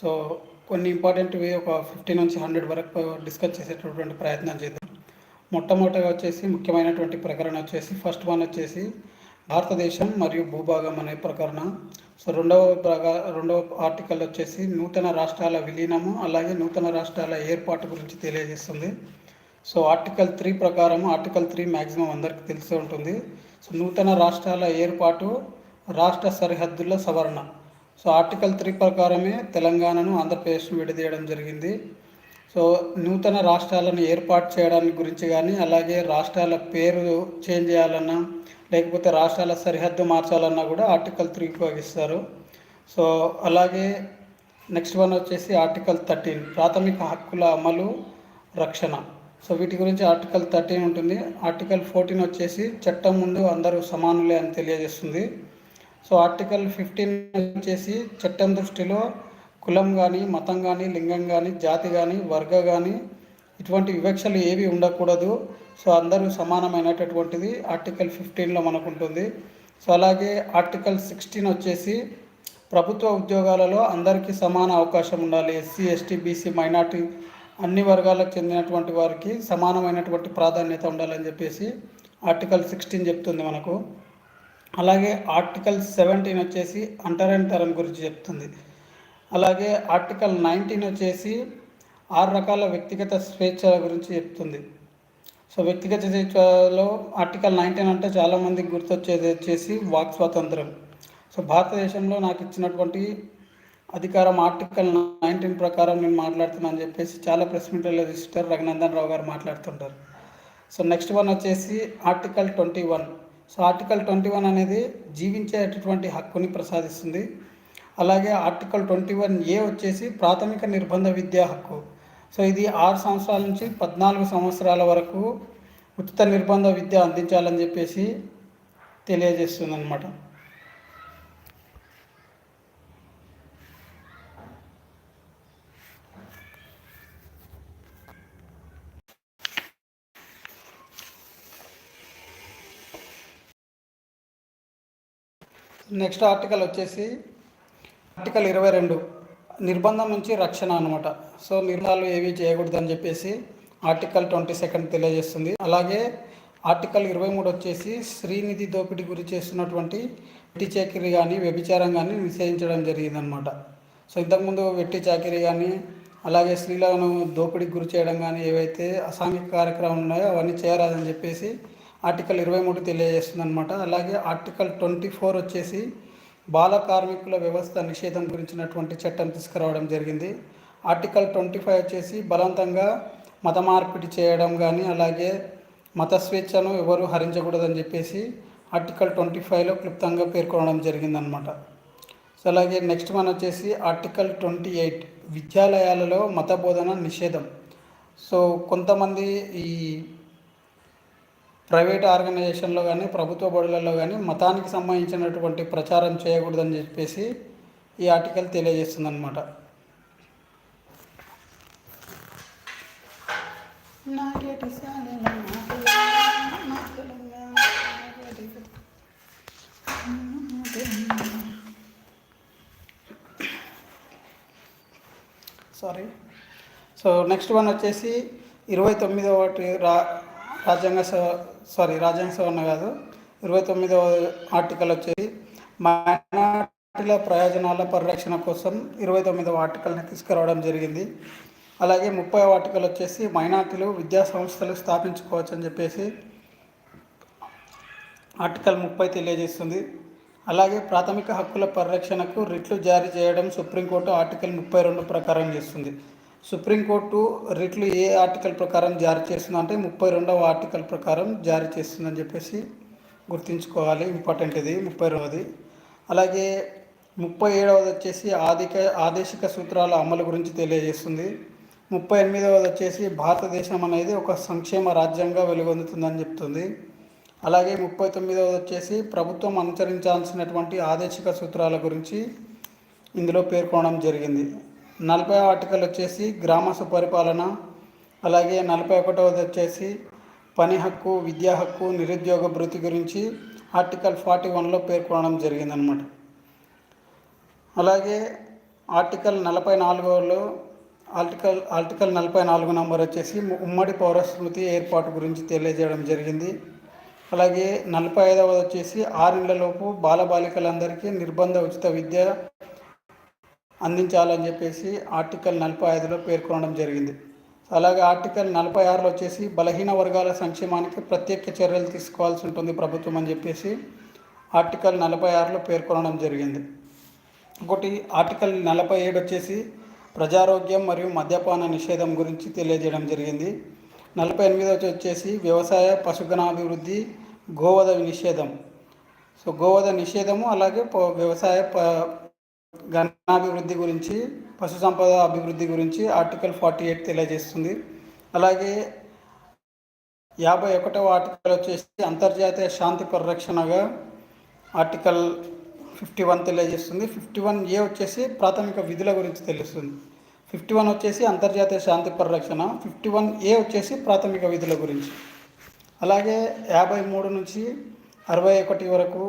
So కొన్ని ఇంపార్టెంట్వి ఒక fifty నుంచి హండ్రెడ్ వరకు డిస్కస్ చేసేటటువంటి ప్రయత్నం చేద్దాం. మొట్టమొదటిగా వచ్చేసి ముఖ్యమైనటువంటి ప్రకరణ వచ్చేసి ఫస్ట్ వన్ వచ్చేసి భారతదేశం మరియు భూభాగం అనే ప్రకరణ. సో రెండవ ప్రగా రెండవ ఆర్టికల్ వచ్చేసి నూతన రాష్ట్రాల విలీనము అలాగే నూతన రాష్ట్రాల ఏర్పాటు గురించి తెలియజేస్తుంది. సో ఆర్టికల్ త్రీ ప్రకారం ఆర్టికల్ త్రీ మ్యాక్సిమం అందరికీ తెలిసి ఉంటుంది. సో నూతన రాష్ట్రాల ఏర్పాటు రాష్ట్ర సరిహద్దుల సవరణ. సో ఆర్టికల్ త్రీ ప్రకారమే తెలంగాణను ఆంధ్రప్రదేశ్ను విడదీయడం జరిగింది. సో నూతన రాష్ట్రాలను ఏర్పాటు చేయడానికి గురించి కానీ అలాగే రాష్ట్రాల పేరు చేంజ్ చేయాలన్నా లేకపోతే రాష్ట్రాల సరిహద్దు మార్చాలన్నా కూడా ఆర్టికల్ త్రీ ఉపయోగిస్తారు. సో అలాగే నెక్స్ట్ వన్ వచ్చేసి ఆర్టికల్ థర్టీన్ ప్రాథమిక హక్కుల అమలు రక్షణ. సో వీటి గురించి ఆర్టికల్ థర్టీన్ ఉంటుంది. ఆర్టికల్ ఫోర్టీన్ వచ్చేసి చట్టం ముందు అందరూ సమానులే అని తెలియజేస్తుంది. సో ఆర్టికల్ ఫిఫ్టీన్ వచ్చేసి చట్టం దృష్టిలో కులం కానీ మతం కానీ లింగం కానీ జాతి కానీ వర్గ కానీ ఇటువంటి వివక్షలు ఏవి ఉండకూడదు. సో అందరూ సమానమైనటువంటిది ఆర్టికల్ ఫిఫ్టీన్లో మనకు ఉంటుంది సో అలాగే ఆర్టికల్ సిక్స్టీన్ వచ్చేసి ప్రభుత్వ ఉద్యోగాలలో అందరికీ సమాన అవకాశం ఉండాలి. ఎస్సీ ఎస్టీ బీసీ మైనార్టీ అన్ని వర్గాలకు చెందినటువంటి వారికి సమానమైనటువంటి ప్రాధాన్యత ఉండాలని చెప్పేసి ఆర్టికల్ సిక్స్టీన్ చెప్తుంది మనకు. అలాగే ఆర్టికల్ సెవెంటీన్ వచ్చేసి అంటరానితనం గురించి చెప్తుంది. అలాగే ఆర్టికల్ నైన్టీన్ వచ్చేసి ఆరు రకాల వ్యక్తిగత స్వేచ్ఛల గురించి చెప్తుంది. సో వ్యక్తిగత స్వేచ్ఛలో ఆర్టికల్ నైన్టీన్ అంటే చాలామందికి గుర్తొచ్చేది వచ్చేసి వాక్ స్వాతంత్రం. సో భారతదేశంలో నాకు ఇచ్చినటువంటి అధికారం ఆర్టికల్ నైన్టీన్ ప్రకారం నేను మాట్లాడుతున్నాను అని చెప్పేసి చాలా ప్రెస్ మీట్లో రిజిస్టర్ రఘునందన్ రావు గారు మాట్లాడుతుంటారు. సో నెక్స్ట్ వన్ వచ్చేసి article twenty one. So article twenty one అనేది జీవించేటటువంటి హక్కుని ప్రసాదిస్తుంది. అలాగే ఆర్టికల్ ట్వంటీ వన్ ఏ వచ్చేసి ప్రాథమిక నిర్బంధ విద్యా హక్కు. సో ఇది ఆరు సంవత్సరాల నుంచి పద్నాలుగు సంవత్సరాల వరకు ఉచిత నిర్బంధ విద్య అందించాలని చెప్పేసి తెలియజేస్తుంది అనమాట నెక్స్ట్ ఆర్టికల్ వచ్చేసి ఆర్టికల్ ఇరవై రెండు నిర్బంధం నుంచి రక్షణ అనమాట సో నిర్బంధాలు ఏవి చేయకూడదు అని చెప్పేసి ఆర్టికల్ ట్వంటీ సెకండ్ తెలియజేస్తుంది. అలాగే ఆర్టికల్ ఇరవై మూడు వచ్చేసి శ్రీనిధి దోపిడీ గురి చేస్తున్నటువంటి వెట్టి చాకిరీ కానీ వ్యభిచారం కానీ నిషేధించడం జరిగిందనమాట సో ఇంతకుముందు వెట్టి చాకిరీ కానీ అలాగే స్త్రీలను దోపిడీకి గురి చేయడం కానీ ఏవైతే అసాంఘిక కార్యక్రమాలు ఉన్నాయో అవన్నీ చేయరాదని చెప్పేసి ఆర్టికల్ ఇరవై మూడు తెలియజేస్తుంది అనమాట అలాగే ఆర్టికల్ ట్వంటీ ఫోర్ వచ్చేసి బాల కార్మికుల వ్యవస్థ నిషేధం గురించినటువంటి చట్టం తీసుకురావడం జరిగింది. ఆర్టికల్ ట్వంటీ ఫైవ్ వచ్చేసి బలవంతంగా మత మార్పిడి చేయడం కానీ అలాగే మత స్వేచ్ఛను ఎవరు హరించకూడదని చెప్పేసి ఆర్టికల్ ట్వంటీ ఫైవ్లో క్లుప్తంగా పేర్కొనడం జరిగిందనమాట సో అలాగే నెక్స్ట్ మనం వచ్చేసి ఆర్టికల్ ట్వంటీ ఎయిట్ విద్యాలయాలలో మత బోధన నిషేధం. సో కొంతమంది ఈ ప్రైవేట్ ఆర్గనైజేషన్లో కానీ ప్రభుత్వ బడులలో కానీ మతానికి సంబంధించినటువంటి ప్రచారం చేయకూడదని చెప్పేసి ఈ ఆర్టికల్ తెలియజేస్తుంది అనమాట సారీ సో నెక్స్ట్ వన్ వచ్చేసి ఇరవై తొమ్మిదవ రా రాజ్యాంగ సారీ రాజ్యాంగ సవరణ కాదు. ఇరవై తొమ్మిదవ ఆర్టికల్ వచ్చేసి మైనార్టీల ప్రయోజనాల పరిరక్షణ కోసం ఇరవై తొమ్మిదవ ఆర్టికల్ని తీసుకురావడం జరిగింది. అలాగే ముప్పై ఆర్టికల్ వచ్చేసి మైనార్టీలు విద్యా సంస్థలు స్థాపించుకోవచ్చు అని చెప్పేసి ఆర్టికల్ ముప్పై తెలియజేస్తుంది. అలాగే ప్రాథమిక హక్కుల పరిరక్షణకు రిట్లు జారీ చేయడం సుప్రీంకోర్టు ఆర్టికల్ ముప్పై రెండు ప్రకారం చేస్తుంది. సుప్రీంకోర్టు రిట్లు ఏ ఆర్టికల్ ప్రకారం జారీ చేస్తుంది అంటే ముప్పై రెండవ ఆర్టికల్ ప్రకారం జారీ చేస్తుందని చెప్పేసి గుర్తుంచుకోవాలి. ఇంపార్టెంట్ ఇది ముప్పై రెండవది. అలాగే ముప్పై ఏడవది వచ్చేసి ఆదిక ఆదేశిక సూత్రాల అమలు గురించి తెలియజేస్తుంది. ముప్పై ఎనిమిదవది వచ్చేసి భారతదేశం అనేది ఒక సంక్షేమ రాజ్యంగా వెలుగొందుతుందని చెప్తుంది. అలాగే ముప్పై తొమ్మిదవది వచ్చేసి ప్రభుత్వం అనుసరించాల్సినటువంటి ఆదేశిక సూత్రాల గురించి ఇందులో పేర్కొనడం జరిగింది. నలభై ఆర్టికల్ వచ్చేసి గ్రామ సుపరిపాలన అలాగే నలభై ఒకటవది వచ్చేసి పని హక్కు విద్యా హక్కు నిరుద్యోగ భృతి గురించి ఆర్టికల్ ఫార్టీ వన్లో పేర్కొనడం జరిగిందనమాట అలాగే ఆర్టికల్ నలభై నాలుగోలో ఆర్టికల్ ఆర్టికల్ నలభై నాలుగు నంబర్ వచ్చేసి ఉమ్మడి పౌర స్మృతి ఏర్పాటు గురించి తెలియజేయడం జరిగింది. అలాగే నలభై ఐదవది వచ్చేసి ఆరేళ్ళలోపు బాలబాలికలందరికీ నిర్బంధ ఉచిత విద్య అందించాలని చెప్పేసి ఆర్టికల్ నలభై ఐదులో పేర్కొనడం జరిగింది. అలాగే ఆర్టికల్ నలభై ఆరులో వచ్చేసి బలహీన వర్గాల సంక్షేమానికి ప్రత్యేక చర్యలు తీసుకోవాల్సి ఉంటుంది ప్రభుత్వం అని చెప్పేసి ఆర్టికల్ నలభై ఆరులో పేర్కొనడం జరిగింది. ఒకటి ఆర్టికల్ నలభై ఏడు వచ్చేసి ప్రజారోగ్యం మరియు మద్యపాన నిషేధం గురించి తెలియజేయడం జరిగింది. నలభై ఎనిమిది వచ్చేసి వ్యవసాయ పశుగణాభివృద్ధి గోవధ నిషేధం. సో గోవధ నిషేధము అలాగే వ్యవసాయ ప గణాభివృద్ధి గురించి పశు సంపద అభివృద్ధి గురించి ఆర్టికల్ ఫార్టీ ఎయిట్ తెలియజేస్తుంది. అలాగే యాభై ఒకటవ ఆర్టికల్ వచ్చేసి అంతర్జాతీయ శాంతి పరిరక్షణగా ఆర్టికల్ ఫిఫ్టీ వన్ తెలియజేస్తుంది. ఫిఫ్టీ వన్ ఏ వచ్చేసి ప్రాథమిక విధుల గురించి తెలుస్తుంది. ఫిఫ్టీ వన్ వచ్చేసి అంతర్జాతీయ శాంతి పరిరక్షణ ఫిఫ్టీ వన్ ఏ వచ్చేసి ప్రాథమిక విధుల గురించి. అలాగే యాభై మూడు నుంచి అరవై ఒకటి వరకు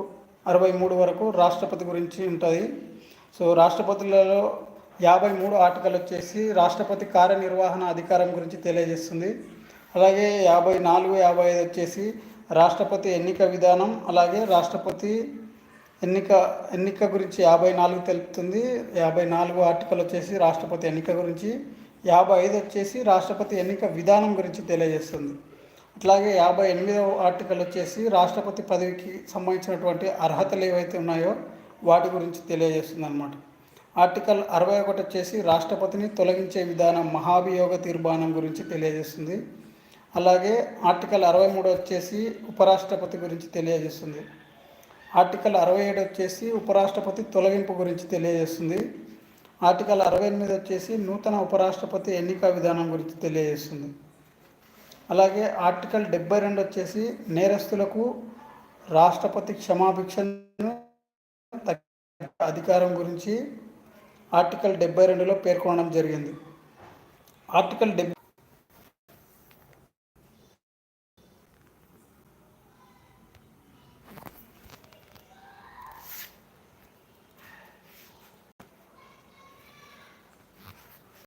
అరవై మూడు వరకు రాష్ట్రపతి గురించి ఉంటుంది. సో రాష్ట్రపతులలో యాభై మూడు ఆర్టికల్ వచ్చేసి రాష్ట్రపతి కార్యనిర్వహణ అధికారం గురించి తెలియజేస్తుంది. అలాగే యాభై నాలుగు యాభై ఐదు వచ్చేసి రాష్ట్రపతి ఎన్నిక విధానం అలాగే రాష్ట్రపతి ఎన్నిక ఎన్నిక గురించి యాభై నాలుగు తెలుపుతుంది. యాభై నాలుగు ఆర్టికల్ వచ్చేసి రాష్ట్రపతి ఎన్నిక గురించి యాభై ఐదు వచ్చేసి రాష్ట్రపతి ఎన్నిక విధానం గురించి తెలియజేస్తుంది. అట్లాగే యాభై ఎనిమిదవ ఆర్టికల్ వచ్చేసి రాష్ట్రపతి పదవికి సంబంధించినటువంటి అర్హతలు ఏవైతే ఉన్నాయో వాటి గురించి తెలియజేస్తుంది అనమాట ఆర్టికల్ అరవై ఒకటి వచ్చేసి రాష్ట్రపతిని తొలగించే విధానం మహాభియోగ తీర్మానం గురించి తెలియజేస్తుంది. అలాగే ఆర్టికల్ అరవై మూడు వచ్చేసి ఉపరాష్ట్రపతి గురించి తెలియజేస్తుంది. ఆర్టికల్ అరవై ఏడు వచ్చేసి ఉపరాష్ట్రపతి తొలగింపు గురించి తెలియజేస్తుంది. ఆర్టికల్ అరవై ఎనిమిది వచ్చేసి నూతన ఉపరాష్ట్రపతి ఎన్నిక విధానం గురించి తెలియజేస్తుంది. అలాగే ఆర్టికల్ డెబ్బై రెండు వచ్చేసి నేరస్తులకు రాష్ట్రపతి క్షమాభిక్షను అధికారం గురించి ఆర్టికల్ డెబ్బై రెండులో పేర్కొనడం జరిగింది. ఆర్టికల్ డెబ్బై